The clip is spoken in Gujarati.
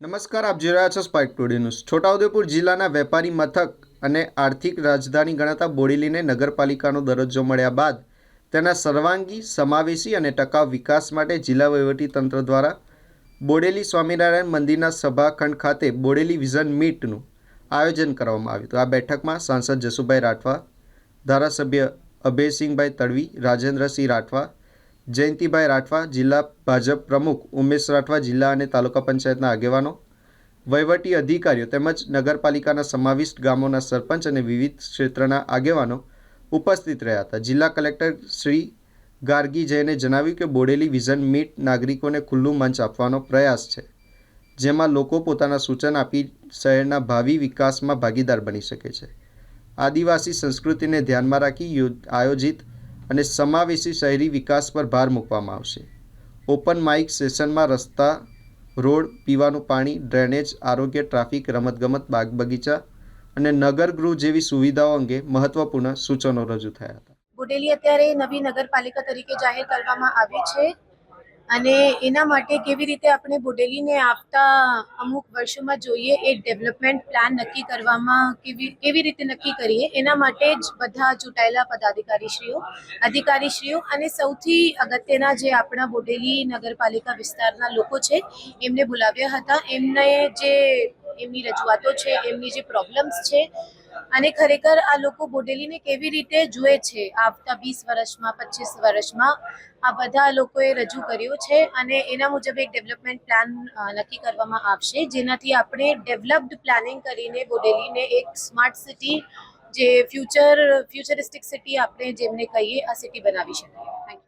નમસ્કાર, આપ જોઈ રહ્યા છો સ્પાઇક ટુડે ન્યૂઝ છોટાઉદેપુર જિલ્લાના વેપારી મથક અને આર્થિક રાજધાની ગણાતા બોડેલીને નગરપાલિકાનો દરજ્જો મળ્યા બાદ તેના સર્વાંગી, સમાવેશી અને ટકાઉ વિકાસ માટે જિલ્લા વહીવટીતંત્ર દ્વારા બોડેલી સ્વામિનારાયણ મંદિરના સભાખંડ ખાતે બોડેલી વિઝન મીટનું આયોજન કરવામાં આવ્યું હતું. આ બેઠકમાં સાંસદ જસુભાઈ રાઠવા, ધારાસભ્ય અભયસિંહભાઈ તડવી, રાજેન્દ્રસિંહ રાઠવા જયંતિભાઈ રાઠવા, જિલ્લા ભાજપ પ્રમુખ ઉમેશ રાઠવા, જિલ્લા અને તાલુકા પંચાયતના આગેવાનો, વહીવટી અધિકારીઓ તેમજ નગરપાલિકાના સમાવિષ્ટ ગામોના સરપંચ અને વિવિધ ક્ષેત્રના આગેવાનો ઉપસ્થિત રહ્યા હતા. જિલ્લા કલેક્ટર શ્રી ગાર્ગી જૈને જણાવ્યું કે બોડેલી વિઝન મીટ નાગરિકોને ખુલ્લું મંચ આપવાનો પ્રયાસ છે, જેમાં લોકો પોતાના સૂચન આપી શહેરના ભાવિ વિકાસમાં ભાગીદાર બની શકે છે. આદિવાસી સંસ્કૃતિને ધ્યાનમાં રાખી આયોજિત અને સમાવેશી શહેરી વિકાસ પર ભાર મૂકવામાં આવશે. ઓપન માઇક સેશનમાં રસ્તા, રોડ, પીવાનું પાણી, ડ્રેનેજ, આરોગ્ય, ટ્રાફિક, રમતગમત બાગ બગીચા અને નગરગૃહ જેવી સુવિધાઓ અંગે મહત્વપૂર્ણ સૂચનો રજૂ થયા હતા. બોડેલી અત્યારે નવી નગરપાલિકા તરીકે જાહેર કરવામાં આવી છે. અને એના માટે કેવી રીતે આપણે બોડેલીને આવતા અમુક વર્ષોમાં જોઈએ, એ ડેવલપમેન્ટ પ્લાન નક્કી કરવામાં કેવી કેવી રીતે નક્કી કરીએ, એના માટે જ બધા ચૂંટાયેલા પદાધિકારીશ્રીઓ, અધિકારીશ્રીઓ અને સૌથી અગત્યના જે આપણા બોડેલી નગરપાલિકા વિસ્તારના લોકો છે, એમને બોલાવ્યા હતા. એમને જે, એમની રજૂઆતો છે, એમની જે પ્રોબ્લેમ્સ છે અને ખરેખર આ લોકો બોડેલીને કેવી રીતે જુએ છે આવતા વીસ વર્ષમાં, પચીસ વર્ષમાં? આ બધા લોકોએ રજૂ કર્યું છે અને એના મુજબ એક ડેવલપમેન્ટ પ્લાન નક્કી કરવામાં આવશે. જેનાથી આપણે ડેવલપ્ડ પ્લાનિંગ કરીને બોડેલીને એક સ્માર્ટ સિટી, જે ફ્યુચર, ફ્યુચરિસ્ટિક સિટી આપણે જેમને કહીએ, આ સિટી બનાવી શકીએ થેન્ક યુ